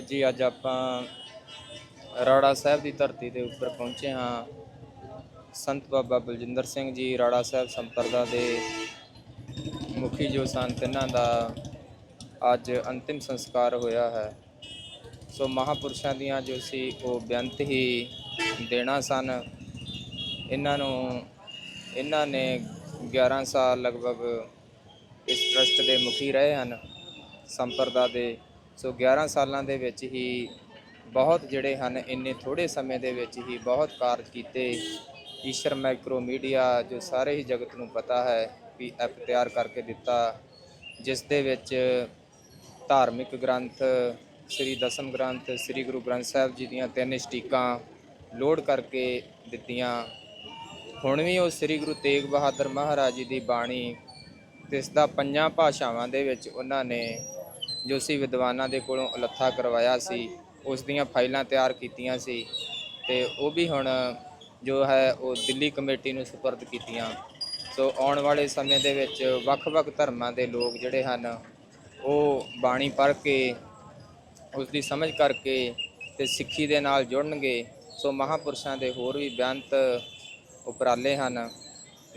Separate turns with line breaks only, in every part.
ਜੀ, ਅੱਜ ਆਪਾਂ ਰਾੜਾ ਸਾਹਿਬ ਦੀ ਧਰਤੀ ਦੇ ਉੱਪਰ ਪਹੁੰਚੇ ਹਾਂ। ਸੰਤ ਬਾਬਾ ਬਲਜਿੰਦਰ ਸਿੰਘ ਜੀ ਰਾੜਾ ਸਾਹਿਬ ਸੰਪਰਦਾ ਦੇ ਮੁਖੀ ਜੋ ਸਨ ਤਿੰਨਾਂ ਦਾ ਅੱਜ ਅੰਤਿਮ ਸੰਸਕਾਰ ਹੋਇਆ ਹੈ। ਸੋ ਮਹਾਪੁਰਸ਼ਾਂ ਦੀਆਂ ਜੋ ਸੀ, ਉਹ ਬੇਅੰਤ ਹੀ ਦੇਣਾ ਸਨ। ਇਹਨਾਂ ਨੂੰ, ਇਹਨਾਂ ਨੇ 11 ਸਾਲ ਲਗਭਗ ਇਸ ਟਰਸਟ ਦੇ ਮੁਖੀ ਰਹੇ ਹਨ ਸੰਪਰਦਾ ਦੇ। ਸੋ 11 ਸਾਲਾਂ ਦੇ ਵਿੱਚ ਹੀ ਬਹੁਤ ਜਿਹੜੇ ਹਨ, ਇੰਨੇ ਥੋੜੇ ਸਮੇਂ ਦੇ ਵਿੱਚ ਹੀ ਬਹੁਤ ਕਾਰਜ ਕੀਤੇ। ਈਸ਼ਰ ਮਾਈਕਰੋ ਮੀਡੀਆ ਜੋ ਸਾਰੇ ਹੀ ਜਗਤ ਨੂੰ ਪਤਾ ਹੈ ਵੀ ਐਪ ਤਿਆਰ ਕਰਕੇ ਦਿੱਤਾ, ਜਿਸ ਦੇ ਵਿੱਚ ਧਾਰਮਿਕ ਗ੍ਰੰਥ, ਸ੍ਰੀ ਦਸਮ ਗ੍ਰੰਥ, ਸ੍ਰੀ ਗੁਰੂ ਗ੍ਰੰਥ ਸਾਹਿਬ ਜੀ ਦੀਆਂ ਤਿੰਨ ਸਟੀਕਾਂ ਲੋਡ ਕਰਕੇ ਦਿੱਤੀਆਂ। ਹੁਣ ਵੀ ਉਹ ਸ੍ਰੀ ਗੁਰੂ ਤੇਗ ਬਹਾਦਰ ਮਹਾਰਾਜ ਜੀ ਦੀ ਬਾਣੀ, ਤੇ ਇਸ ਦਾ ਪੰਜਾਂ ਭਾਸ਼ਾਵਾਂ ਦੇ ਵਿੱਚ ਉਹਨਾਂ ਨੇ ਜੋ ਸੀ ਵਿਦਵਾਨਾਂ ਦੇ ਕੋਲੋਂ ਉਲੱਥਾ ਕਰਵਾਇਆ ਸੀ, ਉਸ ਦੀਆਂ ਫਾਈਲਾਂ ਤਿਆਰ ਕੀਤੀਆਂ ਸੀ ਤੇ ਉਹ ਵੀ ਹੁਣ ਜੋ ਹੈ ਉਹ ਦਿੱਲੀ ਕਮੇਟੀ ਨੂੰ ਸਪੁਰਦ ਕੀਤੀਆਂ। ਸੋ ਆਉਣ ਵਾਲੇ ਸਮੇਂ ਦੇ ਵਿੱਚ ਵੱਖ-ਵੱਖ ਧਰਮਾਂ ਦੇ ਲੋਕ ਜਿਹੜੇ ਹਨ, ਉਹ ਬਾਣੀ ਪੜ੍ਹ ਕੇ ਉਸ ਦੀ ਸਮਝ ਕਰਕੇ ਤੇ ਸਿੱਖੀ ਦੇ ਨਾਲ ਜੁੜਨਗੇ। ਸੋ ਮਹਾਪੁਰਸ਼ਾਂ ਦੇ ਹੋਰ ਵੀ ਬੇਅੰਤ ਉਪਰਾਲੇ ਹਨ।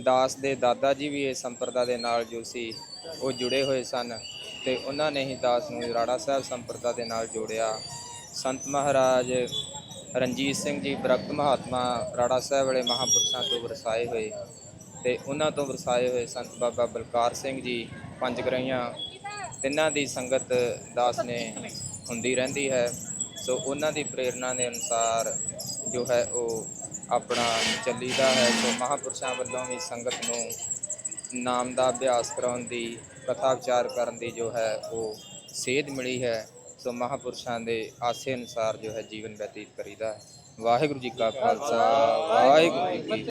ਦਾਸ ਦੇ ਦਾਦਾ ਜੀ ਵੀ ਇਸ ਸੰਪਰਦਾ ਦੇ ਨਾਲ ਜੋ ਸੀ, ਉਹ ਜੁੜੇ ਹੋਏ ਸਨ। ਤੇ ਉਹਨਾਂ ਨੇ ਹੀ ਦਾਸ ਨੂੰ ਰਾੜਾ ਸਾਹਿਬ ਸੰਪਰਦਾ ਦੇ ਨਾਲ ਜੋੜਿਆ। ਸੰਤ ਮਹਾਰਾਜ ਰਣਜੀਤ ਸਿੰਘ ਜੀ ਬ੍ਰਹਮ ਮਹਾਤਮਾ ਰਾੜਾ ਸਾਹਿਬ ਵਾਲੇ ਮਹਾਪੁਰਸ਼ਾਂ ਤੋਂ ਵਰਸਾਏ ਹੋਏ ਤੇ ਉਹਨਾਂ ਤੋਂ ਵਰਸਾਏ ਹੋਏ ਸੰਤ ਬਾਬਾ ਬਲਕਾਰ ਸਿੰਘ ਜੀ ਪੰਜ ਗਰਈਆਂ ਤਿੰਨਾਂ ਦੀ ਸੰਗਤ ਦਾਸ ਨੇ ਹੁੰਦੀ ਰਹਿੰਦੀ ਹੈ। ਸੋ ਉਹਨਾਂ ਦੀ ਪ੍ਰੇਰਣਾ ਦੇ ਅਨੁਸਾਰ ਜੋ ਹੈ ਉਹ ਆਪਣਾ ਚੱਲੀਦਾ ਹੈ। ਸੋ ਮਹਾਪੁਰਸ਼ਾਂ ਵੱਲੋਂ ਵੀ ਸੰਗਤ ਨੂੰ ਨਾਮ ਦਾ ਅਭਿਆਸ ਕਰਾਉਣ ਦੀ ਕਥਾ ਵਿਚਾਰ ਕਰਨ ਦੀ ਜੋ ਹੈ, ਉਹ ਸੇਧ ਮਿਲੀ ਹੈ। ਸੋ ਮਹਾਪੁਰਸ਼ਾਂ ਦੇ ਆਸੇ ਅਨੁਸਾਰ ਜੋ ਹੈ ਜੀਵਨ ਬਤੀਤ ਕਰੀਦਾ ਹੈ। ਵਾਹਿਗੁਰੂ ਜੀ ਕਾ ਖਾਲਸਾ, ਵਾਹਿਗੁਰੂ ਜੀ ਕੀ